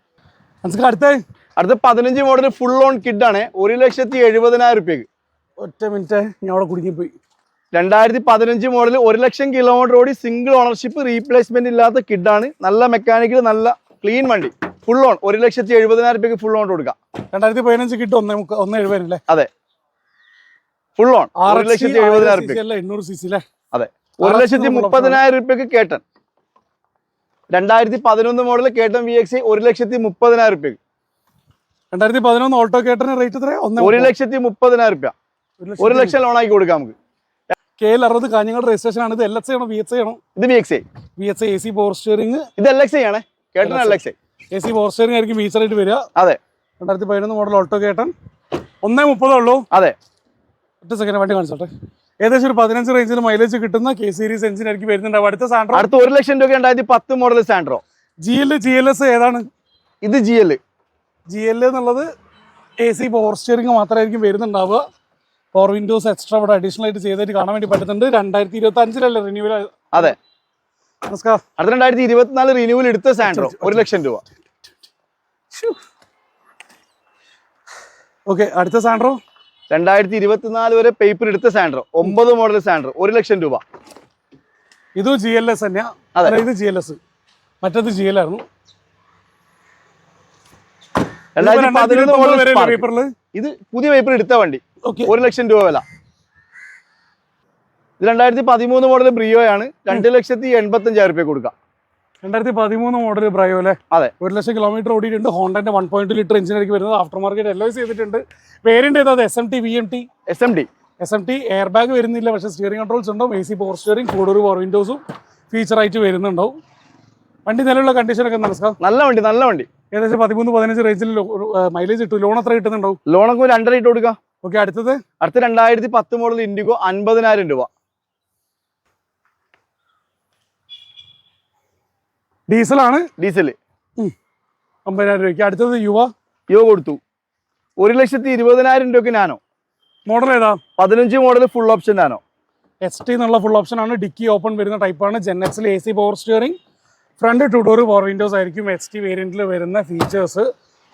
മനസ്സിലാക്കി അടുത്ത. അടുത്ത പതിനഞ്ച് മോഡൽ ഫുൾ ഓൺ കിഡ് ആണ്. ഒരു ലക്ഷത്തി എഴുപതിനായിരം റുപ്യക്ക്. ഒറ്റ മിനിറ്റ്. ഞാൻ അവിടെ കുടുങ്ങിപ്പോയി. രണ്ടായിരത്തി പതിനഞ്ച് മോഡൽ ഒരു ലക്ഷം കിലോമീറ്റർ ഓടി സിംഗിൾ ഓണർഷിപ്പ് റീപ്ലേസ്മെന്റ് ഇല്ലാത്ത കിഡ് ആണ്. നല്ല മെക്കാനിക്കൽ നല്ല ക്ലീൻ വണ്ടി. ഫുൾ ഓൺ ഒരു ലക്ഷത്തി എഴുപതിനായിരം റുപ്യക്ക് ഫുൾ ഓൺ കൊടുക്കാം. രണ്ടായിരത്തി പതിനഞ്ച് കിട്ടും ഒന്നേ മുക്ക ഒന്ന് എഴുപതിനല്ലേ അതെ. ഫുൾ ഓൺ ഒരു ലക്ഷത്തി എഴുപതിനായിരം രൂപ അതെ. ഒരു ലക്ഷത്തി മുപ്പതിനായിരം രൂപയ്ക്ക് കേട്ടൻ. രണ്ടായിരത്തി പതിനൊന്ന് മോഡൽ കേട്ടൻ വി എക്സ് ഒരു ലക്ഷത്തി മുപ്പതിനായിരം രൂപയ്ക്ക് രണ്ടായിരത്തി പതിനൊന്ന് ഓട്ടോ കേട്ടന് റേറ്റ് എത്ര ഒരു ലക്ഷത്തി മുപ്പതിനായിരം രൂപ ഒരു ലക്ഷം ലോൺ ആക്കി കൊടുക്കാം നമുക്ക്. കെ എൽ അറുപത് കാഞ്ഞങ്ങളുടെ രജിസ്ട്രേഷൻ ആണ്. ഇത് എൽ എക്സ് ആണോ? വി എക്സ് ആണോ? ഇത് V X V X A C power steering ഇത് എൽ എക്സ് ആണേ. കേട്ടൻ L X A C power steering ആയിരിക്കും ഫീച്ചർ ആയിട്ട് വരിക. അതെ. രണ്ടായിരത്തി പതിനൊന്ന് മോഡൽ ഓട്ടോ കേട്ടൻ. ഒന്നേ മുപ്പതേ ഉള്ളൂ. അതെ. ഒറ്റ സെക്കൻഡ് വണ്ടി കാണിച്ചോട്ടെ. ഏകദേശം ഒരു പതിനഞ്ച് റേഞ്ചിൽ മൈലേജ് കിട്ടുന്ന കെ സീരീസ് എഞ്ചിൻ ആയിരിക്കും വരുന്നുണ്ടാവും അടുത്ത സാൻഡ്രോ അടുത്ത ഒരു ലക്ഷം രൂപ രണ്ടായിരത്തി പത്ത് model Santro G L G L S ഏതാണ്? ഇത് ജി എൽ ജി എൽ എന്നുള്ളത് എ സി പവർ സ്റ്റിയറിംഗ് മാത്രമായിരിക്കും വരുന്നുണ്ടാവുക. പവർ വിൻഡോസ് എക്സ്ട്രാ ഇവിടെ അഡീഷണൽ ആയിട്ട് ചെയ്തിട്ട് കാണാൻ വേണ്ടി പറ്റുന്നുണ്ട്. രണ്ടായിരത്തി ഇരുപത്തി അഞ്ചിലല്ലേ റിന്യൂവൽ അതെ. നമസ്കാരം. അടുത്ത രണ്ടായിരത്തി ഇരുപത്തിനാല് റിന്യൂവൽ എടുത്ത സാൻഡ്രോ ഒരു ലക്ഷം രൂപ. ഓക്കെ അടുത്ത സാൻഡ്രോ രണ്ടായിരത്തി ഇരുപത്തിനാല് വരെ പേപ്പർ എടുത്ത സാൻഡർ ഒമ്പത് മോഡൽ സാൻഡർ ഒരു ലക്ഷം രൂപ. ഇത് ജി എൽ എസ് തന്നെയാ. ഇത് ജി എൽ എസ് മറ്റത് ജി എൽ ആയിരുന്നു. ഇത് പുതിയ പേപ്പർ എടുത്ത വണ്ടി. ഒരു ലക്ഷം രൂപ വില. ഇത് രണ്ടായിരത്തി പതിമൂന്ന് മോഡൽ ബ്രിയോ ആണ്. രണ്ട് ലക്ഷത്തി എൺപത്തി അഞ്ചായിരം രൂപ കൊടുക്കാം. രണ്ടായിരത്തി പതിമൂന്ന് മോഡൽ ബ്രയോ അല്ലേ? അതെ. ഒരു ലക്ഷം കിലോമീറ്റർ ഓടിയിട്ടുണ്ട്. ഹോണ്ടന്റെ വൺ പോയിന്റ് ലിറ്റർ എഞ്ചിനായിരിക്കും വരുന്നത്. ആഫ്റ്റർ മാർക്കറ്റ് എല്ലോസ് ചെയ്തിട്ടുണ്ട്. വേരിയന്റ് ഏതാ? S M T V M T S M T S M T airbag വരുന്നില്ല. പക്ഷേ സ്റ്റിയറിംഗ് കൺട്രോൾസ് ഉണ്ടാവും. എ സി പവർ സ്റ്റിയറിംഗ് കൂടുതൽ പവർ വിൻഡോസും ഫീച്ചറായിട്ട് വരുന്നുണ്ടാവും. വണ്ടി നിലവിലുള്ള കണ്ടീഷനൊക്കെ നമസ്കാരം നല്ല വണ്ടി നല്ല വണ്ടി. ഏകദേശം പതിമൂന്ന് പതിനഞ്ച് റേഞ്ചിൽ മൈലേജ് കിട്ടും ലോൺ എത്ര കിട്ടുന്നുണ്ടാവും? ലോണൊക്കെ രണ്ടര ഇട്ട് കൊടുക്കാം. ഓക്കെ അടുത്തത്? അടുത്ത രണ്ടായിരത്തി പത്ത് മോഡൽ ഇൻഡിഗോ അൻപതിനായിരം രൂപ. ഡീസലാണ്? ഡീസൽ അമ്പതിനായിരം രൂപയ്ക്ക്. അടുത്തത് യുവ? യുവ കൊടുത്തു. ഒരു ലക്ഷത്തി ഇരുപതിനായിരം രൂപയ്ക്ക് നാനോ. മോഡൽ ഏതാ? പതിനഞ്ച് model full option Nano. S T എന്നുള്ള ഫുൾ ഓപ്ഷൻ ആണ്. ഡിക്കി ഓപ്പൺ വരുന്ന ടൈപ്പാണ് ജെൻഎക്സിൽ A C power steering front two door power windows ആയിരിക്കും എസ് ടി വേരിയന്റിൽ വരുന്ന ഫീച്ചേഴ്സ്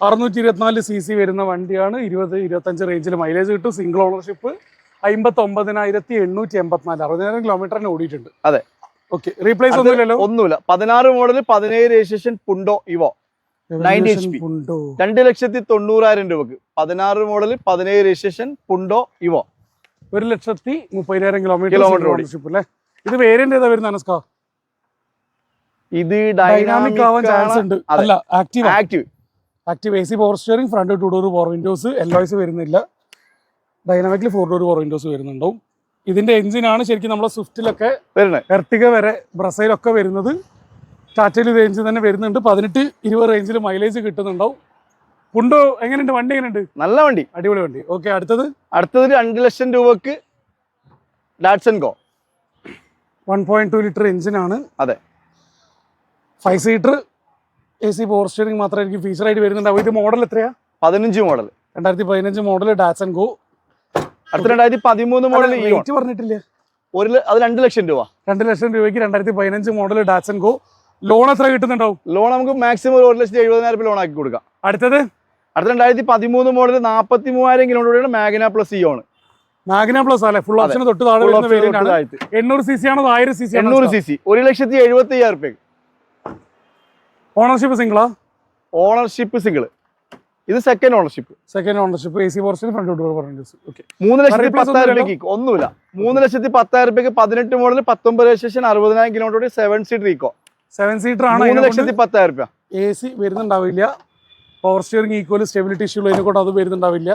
അറുന്നൂറ്റി ഇരുപത്തിനാല് സി സി വരുന്ന വണ്ടിയാണ്. ഇരുപത് ഇരുപത്തഞ്ച് റേഞ്ചിൽ മൈലേജ് കിട്ടും. സിംഗിൾ ഓണർഷിപ്പ് അമ്പത്തി ഒമ്പതിനായിരത്തി എണ്ണൂറ്റി എൺപത്തിനാല്. അറുപതിനായിരം കിലോമീറ്ററിന് ഓടിയിട്ടുണ്ട്. അതെ. ഓക്കെ റീപ്ലേസ് ഒന്നുമില്ലല്ലോ? ഒന്നുമില്ല. പതിനാറ് മോഡൽ പതിനേഴ് registration Punto Evo? Ninety H P രണ്ട് ലക്ഷത്തി തൊണ്ണൂറായിരം രൂപക്ക്. പതിനാറ് മോഡൽ പതിനേഴ് രജിസ്ട്രേഷൻ പുണ്ടോ ഇവോ? ഒരു ലക്ഷത്തി മുപ്പതിനായിരം കിലോമീറ്റർ. അല്ലേ? ഇത് വേരിയന്റ് ഏതാ വരുന്ന അനസ്കാ? ഇത് ഡൈനാമിക് ആവാൻ ചാൻസ് ഉണ്ട്. അല്ല active active active A C power steering front two door power windows L വരുന്നില്ല. ഡൈനാമിക്കിൽ ഫോർ ഡോർ പവർ വിൻഡോസ് വരുന്നുണ്ടാവും. ഇതിന്റെ എഞ്ചിനാണ് ശരിക്കും നമ്മളെ സ്വിഫ്റ്റിലൊക്കെ വരുന്നത്. എർട്ടിക വരെ ബ്രസയിലൊക്കെ വരുന്നത്. ടാറ്റയിൽ ഇത് എഞ്ചിൻ തന്നെ വരുന്നുണ്ട്. പതിനെട്ട് ഇരുപത് റേഞ്ചിൽ മൈലേജ് കിട്ടുന്നുണ്ടാവും. ഉണ്ടോ എങ്ങനെയുണ്ട്? വണ്ടി എങ്ങനെയുണ്ട്? നല്ല വണ്ടി. അടിപൊളി വണ്ടി. ഓക്കെ അടുത്തത്? അടുത്തത് രണ്ട് ലക്ഷം രൂപക്ക് Datsun Go one point two litre എഞ്ചിനാണ് അതെ. Five seater A C power steering മാത്രമായിരിക്കും ഫീച്ചറായിട്ട് വരുന്നുണ്ടാവും ഇത് മോഡൽ എത്രയാ? പതിനഞ്ച് മോഡൽ രണ്ടായിരത്തി പതിനഞ്ച് മോഡൽ ഡാറ്റ്സൺ ഗോ അടുത്ത രണ്ടായിരത്തി പതിമൂന്ന് മോഡൽ പറഞ്ഞിട്ടില്ല? ഒരു അത് രണ്ട് ലക്ഷം രൂപ. രണ്ട് ലക്ഷം രൂപയ്ക്ക് രണ്ടായിരത്തി പതിനഞ്ച് മോഡൽ ഡാറ്റ്സൺ ഗോ ലോൺ എത്ര കിട്ടുന്നുണ്ടാവും? ലോൺ നമുക്ക് മാക്സിമം ഒരു ലക്ഷത്തി എഴുപതിനായിരം രൂപ ലോൺ ആക്കി കൊടുക്കാം. അടുത്തത്? അടുത്ത രണ്ടായിരത്തി പതിമൂന്ന് മോഡൽ നാൽപ്പത്തി മൂവായിരം kilometre Magna plus Eon Magna plus അല്ലെ ഫുൾ ഓപ്ഷൻ തൊട്ട് താഴെ എണ്ണൂറ് സി സി ആണോ ആയിരം സി സി എണ്ണൂറ് സി സി ഒരു ലക്ഷത്തി എഴുപത്തി അയ്യായിരം ഓണർഷിപ്പ് സിംഗിളാ ഓണർഷിപ്പ് സിംഗിൾ ഇത് second ownership second ownership A C ഫോർസിന് front door പറഞ്ഞു ഓക്കെ മൂന്ന് ലക്ഷത്തി പത്തായിരം രൂപയ്ക്ക് ഒന്നുമില്ല. മൂന്ന് ലക്ഷത്തി പത്തായിരം രൂപയ്ക്ക് പതിനെട്ട് മോഡൽ പത്തൊമ്പത് രജിസ്ട്രേഷൻ അറുപതിനായിരം കിലോമീറ്റർ സെവൻ സീറ്റ് റീക്കോ സെവൻ സീറ്റർ ആണ് മൂന്ന് ലക്ഷത്തി പത്തായിരം രൂപ. A C വരുന്നുണ്ടാവില്ല. Power steering equal stability issue ഉള്ളതിനെ കൊണ്ട് അത് വരുന്നുണ്ടാവില്ല.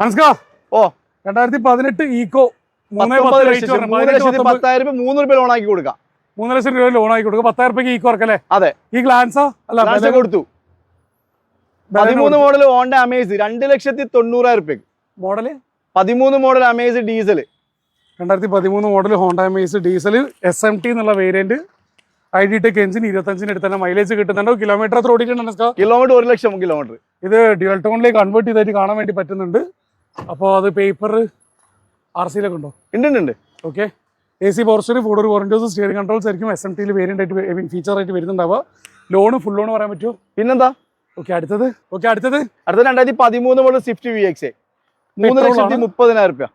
മനസ്സിലാ ഓ. രണ്ടായിരത്തി പതിനെട്ട് ഈക്കോ മൂന്ന് ലക്ഷത്തി പത്തായിരം രൂപ മൂന്ന് രൂപ ലോൺ ആക്കി കൊടുക്കാം. മൂന്ന് ലക്ഷം രൂപ ലോൺ ആയി കൊടുക്കും. പത്തായിരം രൂപയ്ക്ക് ഈ ഇറക്കല്ലേ അതെ. ഈ ഗ്ലാൻസോ അല്ല കൊടുത്തു. പതിമൂന്ന് മോഡൽ ഹോണ്ട അമേസ് രണ്ട് ലക്ഷത്തി തൊണ്ണൂറായിരം രൂപയ്ക്ക് മോഡൽ പതിമൂന്ന് മോഡൽ അമേസ് ഡീസൽ രണ്ടായിരത്തി പതിമൂന്ന് model Honda Amaze diesel S M T എന്നുള്ള variant I D tech engine ഇരുപത്തഞ്ചിന് അടുത്ത് തന്നെ മൈലേജ് കിട്ടുന്നുണ്ടോ കിലോമീറ്റർ എത്ര ഓടിയിട്ടുണ്ട് നമസ്കാർ കിലോമീറ്റർ ഒരു ലക്ഷം കിലോമീറ്റർ ഇത് ഡ്യുവൽ ടോണിലേക്ക് കൺവേർട്ട് ചെയ്തായിട്ട് കാണാൻ വേണ്ടി പറ്റുന്നുണ്ട്. അപ്പോൾ അത് പേപ്പർ ആർ സിയിലൊക്കെ ഉണ്ട്? ഉണ്ട്, ഉണ്ട് ഓക്കെ എ സി പോർഷൻ ഫോർ ഒരു വാറന്റീസ് സ്റ്റിയറിംഗ് കൺട്രോൾസ് ആയിരിക്കും എസ് എം ടിയിൽ വേരിയന്റ് ആയിട്ട് ഐ മീൻ ഫീച്ചർ ആയിട്ട് വരുന്നുണ്ടാവുക. ലോണ് ഫുൾ ലോൺ പറയാൻ പറ്റുമോ? പിന്നെന്താ? ഓക്കെ അടുത്തത്. ഓക്കെ അടുത്തത്. അടുത്തത് രണ്ടായിരത്തി പതിമൂന്ന് മോഡൽ സ്വിഫ്റ്റ് വി എക്സ് മൂന്ന് ലക്ഷത്തി മുപ്പതിനായിരം റുപ്യ.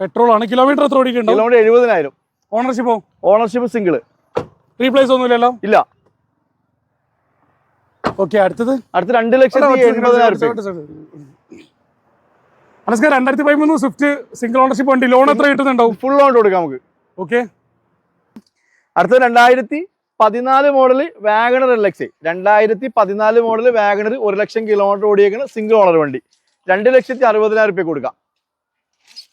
പെട്രോൾ ആണ്. കിലോമീറ്റർ എത്ര ഓടിയിട്ടുണ്ടോ കിലോമീറ്റർ എഴുപതിനായിരം. ഓണർഷിപ്പോ ഓണർഷിപ്പ് സിംഗിൾ റീപ്ലേസ് ഒന്നുമില്ലല്ലോ? ഇല്ല. ഓക്കെ അടുത്തത്. അടുത്ത രണ്ട് ലക്ഷത്തി എൺപതിനായിരം നമസ്കാരം രണ്ടായിരത്തി പതിമൂന്ന് സ്വിഫ്റ്റ് സിംഗിൾ ഓണർഷിപ്പ് വണ്ടി ലോൺ എത്ര കിട്ടുന്നുണ്ടാവും? ഫുൾ ലോൺ കൊടുക്കാം നമുക്ക്. ഓക്കെ അടുത്ത രണ്ടായിരത്തി പതിനാല് മോഡൽ വാഗണർ ഒരു ലക്ഷം രണ്ടായിരത്തി പതിനാല് മോഡൽ വാഗണർ ഒരു ലക്ഷം കിലോമീറ്റർ ഓടിയേക്കുന്ന സിംഗിൾ ഓണർ വണ്ടി. രണ്ട് ലക്ഷത്തി അറുപതിനായിരം റുപ്യ കൊടുക്കാം.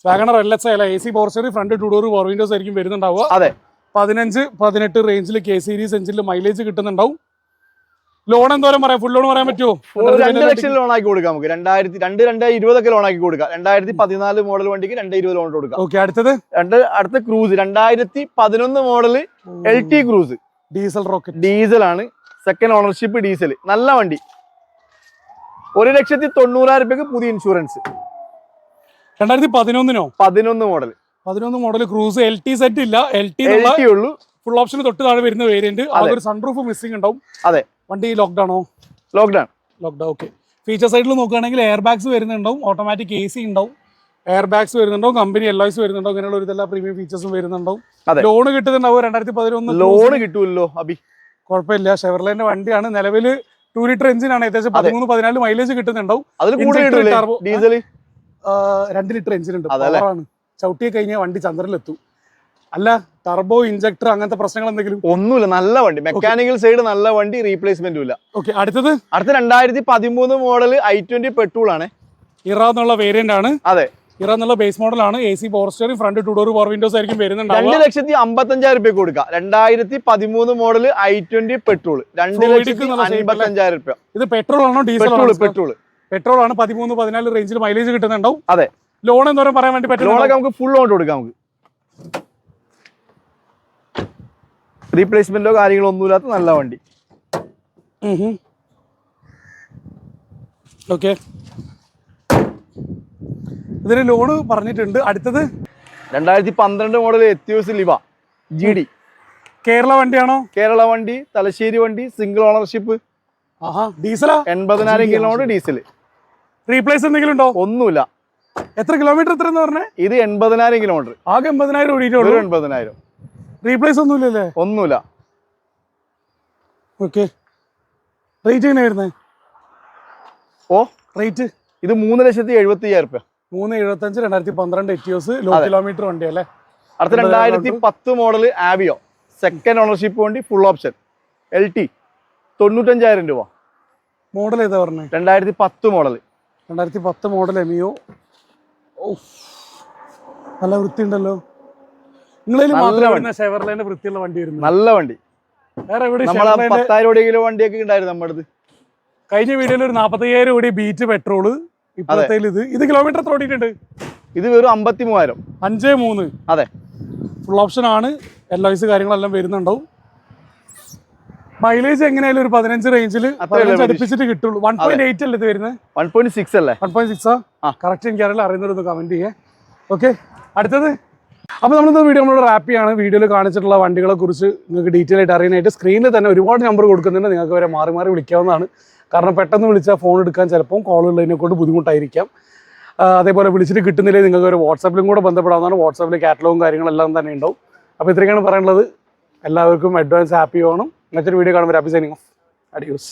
വാഗണർ എൽ എക്സ് അല്ല A C പോർച്ചറി front two door power windows ആയിരിക്കും വരുന്നുണ്ടാവുക. അതെ. പതിനഞ്ച് പതിനെട്ട് റേഞ്ചിൽ കെ സീരീസ് എഞ്ചിൽ മൈലേജ് കിട്ടുന്നുണ്ടാവും. ലോൺ എന്തോരം പറയാം? ഫുൾ ലോൺ പറയാൻ പറ്റുമോ രണ്ട് ലക്ഷം ലോൺ ആക്കി കൊടുക്കാം നമുക്ക്. രണ്ടായിരത്തി രണ്ട് രണ്ടായിരത്തി ഇരുപതൊക്കെ ലോൺ ആക്കി കൊടുക്കാം. രണ്ടായിരത്തി പതിനാല് മോഡൽ വണ്ടിക്ക് രണ്ടേ ഇരുപത് ലോൺ കൊടുക്കാം. ഓക്കെ അടുത്തത്? രണ്ട് അടുത്ത ക്രൂസ് രണ്ടായിരത്തി പതിനൊന്ന് model L T Cruze diesel rocket diesel ആണ്. സെക്കൻഡ് ഓണർഷിപ്പ് ഡീസൽ നല്ല വണ്ടി. ഒരു ലക്ഷത്തി തൊണ്ണൂറായിരം രൂപയ്ക്ക് പുതിയ ഇൻഷുറൻസ് രണ്ടായിരത്തി പതിനൊന്നിനോ? പതിനൊന്ന് മോഡൽ പതിനൊന്ന് model Cruze L T set ഇല്ല. എൽ ടി ഉള്ളൂ. ഫുൾ ഓപ്ഷൻ തൊട്ട് താഴെ വരുന്ന വേരിയന്റ് അതൊരു സൺറൂഫ് മിസ്സിംഗ് ഉണ്ടാവും. അതെ. വണ്ടി ലോക്ക്ഡ് ആണോ? ലോക്ക്ഡൌൺ ലോക്ക്ഡ് ഓക്കെ ഫീച്ചർ സൈഡിൽ നോക്കുകയാണെങ്കിൽ എയർ ബാഗ്സ് വരുന്നുണ്ടാവും ഓട്ടോമാറ്റിക് എ സി ഉണ്ടാവും. എയർ ബാഗ്സ് വരുന്നുണ്ടാവും കമ്പനി എല്ലോയ്സ് വരുന്നുണ്ടോ അങ്ങനെയുള്ള ഒരു എല്ലാ പ്രീമിയം ഫീച്ചേഴ്സും വരുന്നുണ്ടാവും. ലോൺ കിട്ടുന്നുണ്ടാവും രണ്ടായിരത്തി പതിനൊന്ന് ലോൺ കിട്ടുമല്ലോ അബി. കുഴപ്പമില്ല ഷെവർലൈന്റെ വണ്ടിയാണ്. നിലവിൽ ടു ലിറ്റർ എഞ്ചിൻ ആണ് ഏകദേശം. പതിമൂന്ന് പതിനാല് മൈലേജ് കിട്ടുന്നുണ്ടാവും. ഡീസൽ രണ്ട് ലിറ്റർ എഞ്ചിൻ ഉണ്ട്? പവറാണ് ചവിട്ടി കഴിഞ്ഞാൽ വണ്ടി ചന്ദ്രനിലെത്തും. അല്ല ടർബോ ഇഞ്ചക്ടർ അങ്ങനത്തെ പ്രശ്നങ്ങൾ എന്തെങ്കിലും? ഒന്നുമില്ല നല്ല വണ്ടി. മെക്കാനിക്കൽ സൈഡ് നല്ല വണ്ടി റീപ്ലേസ്മെന്റും ഇല്ല. ഓക്കെ അടുത്തത്? അടുത്ത രണ്ടായിരത്തി പതിമൂന്ന് മോഡൽ ഐ ട്വന്റി പെട്രോൾ ആണ്. ഇറ എന്നുള്ള വേരിയന്റ് ആണ്. അതെ. ഇറ എന്നുള്ള ബേസ് മോഡൽ ആണ്. A C steering front two door four windows ആയിരിക്കും വരുന്നുണ്ട് രണ്ട് ലക്ഷത്തി അമ്പത്തഞ്ചായിരം രൂപ കൊടുക്കുക രണ്ടായിരത്തി പതിമൂന്ന് മോഡൽ ഐ ട്വന്റി പെട്രോൾ രണ്ട് ലക്ഷത്തി? അൻപത്തഞ്ചായിരം രൂപ ഇത് പെട്രോൾ ആണോ ഡീസൽ പെട്രോൾ പെട്രോൾ പെട്രോൾ ആണ് പതിമൂന്ന് പതിനാല് റേഞ്ചിൽ മൈലേജ് കിട്ടുന്നുണ്ടാവും. അതെ. ലോൺ എന്തോരം പറയാൻ വേണ്ടി പറ്റും ലോണൊക്കെ നമുക്ക് ഫുൾ ലോൺ കൊടുക്കാം നമുക്ക്. റീപ്ലേസ്മെന്റോ കാര്യങ്ങളോ ഒന്നുമില്ലാത്ത നല്ല വണ്ടി. ഓക്കെ ഇതിന് ലോണ് പറഞ്ഞിട്ടുണ്ട്. അടുത്തത്? രണ്ടായിരത്തി പന്ത്രണ്ട് model Etios Liva G D Kerala വണ്ടിയാണോ? Kerala വണ്ടി തലശ്ശേരി വണ്ടി സിംഗിൾ ഓണർഷിപ്പ് ഡീസലാ എൺപതിനായിരം കിലോമീറ്റർ ഡീസൽ റീപ്ലേസ് എന്തെങ്കിലും ഉണ്ടോ? ഒന്നുമില്ല. എത്ര കിലോമീറ്റർ എത്ര എന്ന് പറഞ്ഞേ? ഇത് എൺപതിനായിരം കിലോമീറ്റർ ആകെ എൺപതിനായിരം ഓടിയിട്ടുള്ളൂ. എൺപതിനായിരം. റീപ്ലേസ് ഒന്നുമില്ലല്ലേ? ഒന്നുമില്ല. ഓക്കെ റേറ്റ് എങ്ങനെ വരുന്നത് ഓ റേറ്റ് ഇത് മൂന്ന് ലക്ഷത്തി എഴുപത്തി അയ്യായിരം രൂപ മൂന്ന് എഴുപത്തഞ്ച് രണ്ടായിരത്തി പന്ത്രണ്ട് എറ്റിയോസ് ലോ കിലോമീറ്റർ വണ്ടി അല്ലേ അടുത്ത രണ്ടായിരത്തി പത്ത് മോഡൽ ആവിയോ സെക്കൻഡ് ഓണർഷിപ്പ് വണ്ടി ഫുൾ ഓപ്ഷൻ എൽ ടി തൊണ്ണൂറ്റഞ്ചായിരം രൂപ. മോഡൽ ഏതാ പറഞ്ഞത് രണ്ടായിരത്തി പത്ത് മോഡൽ രണ്ടായിരത്തി പത്ത് മോഡൽ എമിയോ നല്ല വൃത്തിയുണ്ടല്ലോ നിങ്ങളിൽ നല്ല മാത്രമേ വണ്ടി. വരുന്ന ഷെവർലൈന്റെ വൃത്തിയുള്ള വണ്ടി വരുന്നത് നല്ല വണ്ടി. നമ്മളെ പത്തായിരം കിലോ വണ്ടിയൊക്കെ ഉണ്ടായിരുന്നു നമ്മുടെ അടുത്ത്. കഴിഞ്ഞ വീഡിയോയിൽ ഒരു നാപ്പത്തയ്യായിരം കോടി ബീറ്റ് പെട്രോൾ ഇപ്പോഴത്തെ ഇത്. ഇത് കിലോമീറ്റർ എത്ര ഓടിയിട്ടുണ്ട്? ഇത് വെറും അമ്പത്തി മൂവായിരം അഞ്ചേ മൂന്ന്. അതെ. ഫുൾ ഓപ്ഷൻ ആണ്. എൽ ഐ കാര്യങ്ങളെല്ലാം വരുന്നുണ്ടാവും. മൈലേജ് എങ്ങനെയായാലും ഒരു പതിനഞ്ച് റേഞ്ചിൽ. അടുപ്പിച്ചിട്ട് കിട്ടുള്ളൂ. വൺ പോയിന്റ് എയ്റ്റ് അല്ലേ ഇത് വരുന്നത് വൺ പോയിന്റ് സിക്സ് അല്ലേ? വൺ പോയിന്റ് സിക്സാ ആ. കറക്റ്റ് എനിക്ക് അറിയില്ല. അറിയുന്നവരൊന്ന് കമന്റ് ചെയ്യേ. ഓക്കെ അടുത്തത്? അപ്പോൾ നമ്മളിന്ന് വീഡിയോ നമ്മളോട് റാപ്പ് ചെയ്യാണ്. വീഡിയോയിൽ കാണിച്ചിട്ടുള്ള വണ്ടികളെ കുറിച്ച് നിങ്ങൾക്ക് ഡീറ്റെയിൽ ആയിട്ട് അറിയാനായിട്ട് സ്ക്രീനിൽ തന്നെ ഒരുപാട് നമ്പർ കൊടുക്കുന്നുണ്ട്. നിങ്ങൾക്ക് വരെ മാറി മാറി വിളിക്കാവുന്നതാണ്. കാരണം പെട്ടെന്ന് വിളിച്ചാൽ ഫോൺ എടുക്കാൻ ചിലപ്പം കോളുള്ളതിനെ കൊണ്ട് ബുദ്ധിമുട്ടായിരിക്കാം. അതേപോലെ വിളിച്ചിട്ട് കിട്ടുന്നില്ലേ നിങ്ങൾക്ക് ഒരു വാട്സാപ്പിലും കൂടെ ബന്ധപ്പെടാവുന്നതാണ്. വാട്സാപ്പിൽ കാറ്റലോഗും കാര്യങ്ങളെല്ലാം തന്നെ ഉണ്ടാവും. അപ്പോൾ ഇത്രയൊക്കെയാണ് പറയാനുള്ളത്. എല്ലാവർക്കും അഡ്വാൻസ് ഹാപ്പി ഓണം മറ്റൊരു വീഡിയോ കാണുമ്പോൾ ഹാപ്പി സൈനിങ് ഓഫ് അഡിയോസ്